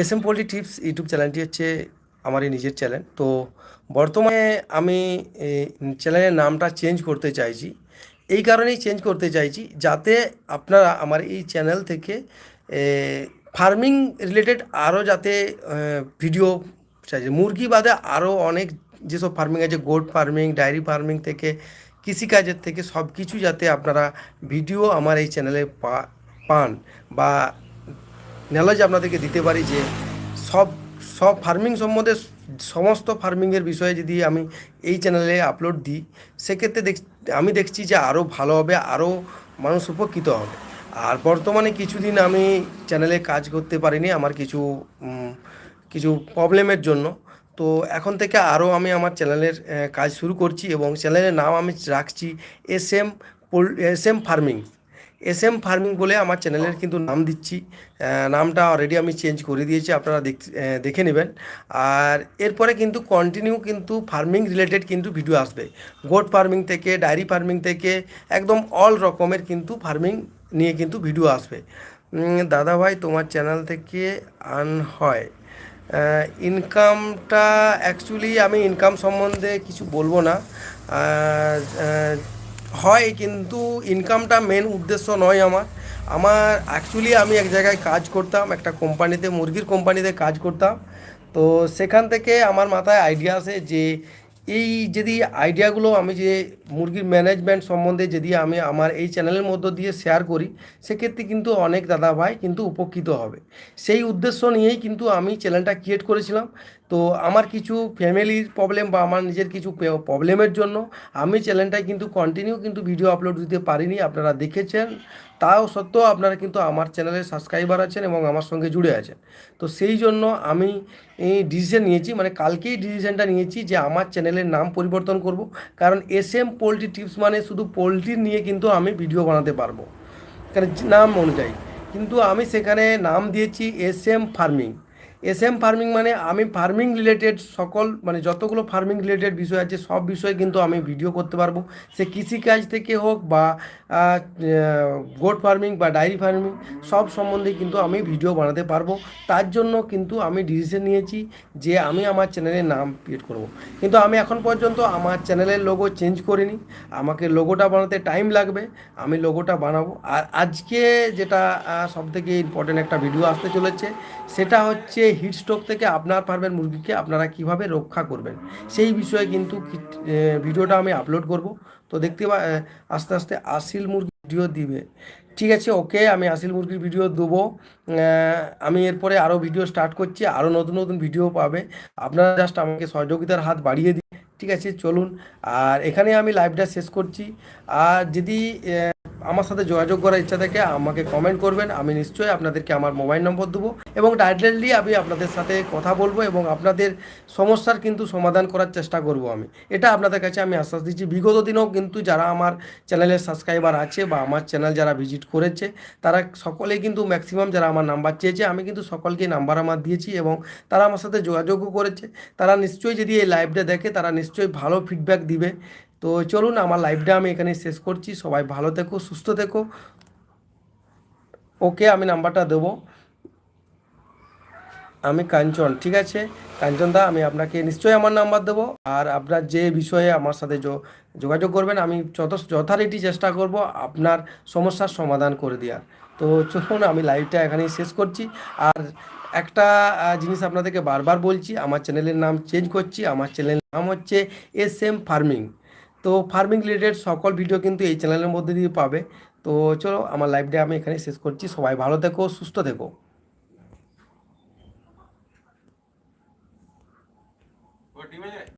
S M poultry tips YouTube চ্যানেলটি হচ্ছে আমারই নিজের চ্যানেল। তো বর্তমানে আমি চ্যানেলের নামটা চেঞ্জ করতে চাইছি। এই কারণেই চেঞ্জ করতে চাইছি যাতে আপনারা আমার এই চ্যানেল থেকে ফার্মিং রিলেটেড আরও যাতে ভিডিও চাইছে। মুরগি বাদে আরও অনেক যেসব ফার্মিং আছে, গোট ফার্মিং, ডায়েরি ফার্মিং থেকে, কৃষিকাজের থেকে সব কিছু যাতে আপনারা ভিডিও আমার এই চ্যানেলে পা, পান বা নলেজ আপনাদেরকে দিতে পারি যে সব সব ফার্মিং সম্বন্ধে সমস্ত ফার্মিংয়ের বিষয়ে যদি আমি এই চ্যানেলে আপলোড দিই, সেক্ষেত্রে দেখ, আমি দেখছি যে আরও ভালো হবে আরও মানুষ উপকৃত হবে। আর বর্তমানে কিছুদিন আমি চ্যানেলে কাজ করতে পারিনি আমার কিছু কিছু প্রবলেমের জন্য। তো এখন থেকে আরও আমি আমার চ্যানেলের কাজ শুরু করছি এবং চ্যানেলের নাম আমি রাখছি S M S M farming S M farming বলে আমার চ্যানেলের কিন্তু নাম দিচ্ছি। নামটা অলরেডি আমি চেঞ্জ করে দিয়েছি আপনারা দেখ নেবেন। আর এরপরে কিন্তু কন্টিনিউ কিন্তু ফার্মিং রিলেটেড কিন্তু ভিডিও আসবে। গোট ফার্মিং থেকে ডায়েরি ফার্মিং থেকে একদম অল রকমের কিন্তু ফার্মিং নিয়ে কিন্তু ভিডিও আসবে। দাদা ভাই তোমার চ্যানেল থেকে আর্ন হয়। ইনকামটা অ্যাকচুয়ালি আমি ইনকাম সম্বন্ধে কিছু বলব না। হয়, কিন্তু ইনকামটা মেন উদ্দেশ্য নয় আমার। আমার অ্যাকচুয়ালি আমি এক জায়গায় কাজ করতাম, একটা কোম্পানিতে মুরগির কোম্পানিতে কাজ করতাম। তো সেখান থেকে আমার মাথায় আইডিয়া আসে যে, এই যদি আইডিয়াগুলো আমি যে মুরগির ম্যানেজমেন্ট সম্বন্ধে যদি আমি আমার এই চ্যানেলের মধ্য দিয়ে শেয়ার করি, সেক্ষেত্রে কিন্তু অনেক দাদা ভাই কিন্তু উপকৃত হবে। সেই উদ্দেশ্য নিয়েই কিন্তু আমি চ্যানেলটা ক্রিয়েট করেছিলাম। তো আমার কিছু ফ্যামিলির প্রবলেম বা আমার নিজের কিছু প্রবলেমের জন্য আমি চ্যানেলটায় কিন্তু কন্টিনিউ কিন্তু ভিডিও আপলোড দিতে পারিনি, আপনারা দেখেছেন। তাও সত্ত্বেও আপনারা কিন্তু আমার চ্যানেলের সাবস্ক্রাইবার আছেন এবং আমার সঙ্গে জুড়ে আছেন। তো সেই জন্য আমি এই ডিসিশন নিয়েছি মানে কালকেই ডিসিশনটা নিয়েছি যে আমার চ্যানেলের নাম পরিবর্তন করব। কারণ এস এম পোলট্রি টিপস মানে শুধু পোলট্রি নিয়ে কিন্তু আমি ভিডিও বানাতে পারব। কারণ নাম অনুযায়ী। কিন্তু আমি সেখানে নাম দিয়েছি S M farming S M farming মানে আমি ফার্মিং রিলেটেড সকল মানে যতগুলো ফার্মিং রিলেটেড বিষয় আছে, সব বিষয়ে কিন্তু আমি ভিডিও করতে পারব। সে কৃষিকাজ থেকে হোক বা গোট ফার্মিং বা ডায়েরি ফার্মিং সব সম্বন্ধে কিন্তু আমি ভিডিও বানাতে পারব। তার জন্য কিন্তু আমি ডিসিশন নিয়েছি যে আমি আমার চ্যানেলের নাম ক্রিয়েট করব। কিন্তু আমি এখন পর্যন্ত আমার চ্যানেলের লোগো চেঞ্জ করিনি। আমাকে লোগোটা বানাতে টাইম লাগবে, আমি লোগোটা বানাবো। আর আজকে যেটা সব থেকে ইম্পর্টেন্ট একটা ভিডিও আসতে চলেছে, সেটা হচ্ছে হিট স্ট্রোক থেকে আপনার ফার্মের মুরগিকে আপনারা কীভাবে রক্ষা করবেন? সেই বিষয়ে কিন্তু ভিডিওটা আমি আপলোড করব। তো দেখতে পা আস্তে আস্তে আসিল মুরগি ভিডিও দিবে। ঠিক আছে, ওকে, আমি আসিল মুরগির ভিডিও দেবো। আমি এরপরে আরও ভিডিও স্টার্ট করছি আরও নতুন নতুন ভিডিও পাবে। আপনারা জাস্ট আমাকে সহযোগিতার হাত বাড়িয়ে দিন। ঠিক আছে, চলুন। আর এখানে আমি লাইভটা শেষ করছি। আর যদি আমার সাথে যোগাযোগ করার ইচ্ছা থাকে, আমাকে কমেন্ট করবেন, আমি নিশ্চয়ই আপনাদেরকে আমার মোবাইল নম্বর দেবো এবং ডাইরেক্টলি আমি আপনাদের সাথে কথা বলব এবং আপনাদের সমস্যার কিন্তু সমাধান করার চেষ্টা করব আমি। এটা আপনাদের কাছে আমি আশ্বাস দিচ্ছি। বিগত দিনেও কিন্তু যারা আমার চ্যানেলের সাবস্ক্রাইবার আছে বা আমার চ্যানেল যারা ভিজিট করেছে, তারা সকলেই কিন্তু ম্যাক্সিমাম যারা আমার নাম্বার চেয়েছে, আমি কিন্তু সকলকে নাম্বার আমার দিয়েছি এবং তারা আমার সাথে যোগাযোগও করেছে। তারা নিশ্চয়ই যদি এই লাইভটা দেখে, তারা নিশ্চয়ই ভালো ফিডব্যাক দিবে। তো চলুন, আমার লাইভটা আমি এখানে শেষ করছি। সবাই ভালো থেকো, সুস্থ থেকো। ওকে আমি নাম্বারটা দেবো। আমি কাঞ্চন, ঠিক আছে? কাঞ্চন দা, আমি আপনাকে নিশ্চয়ই আমার নাম্বার দেবো। আর আপনার যে বিষয়ে আমার সাথে যোগাযোগ করবেন, আমি যত যথারীতি চেষ্টা করব আপনার সমস্যার সমাধান করে দেওয়ার। তো চলুন, আমি লাইভটা এখানেই শেষ করছি। আর একটা জিনিস আপনাদেরকে বারবার বলছি, আমার চ্যানেলের নাম চেঞ্জ করছি। আমার চ্যানেলের নাম হচ্ছে এস এম ফার্মিং তো ফার্মিং রিলেটেড সকল ভিডিও কিন্তু এই চ্যানেলের মধ্যে দিয়ে পাবে। তো চলো, আমার লাইভটা আমি এখানে শেষ করছি। সবাই ভালো থেকো, সুস্থ থেকো।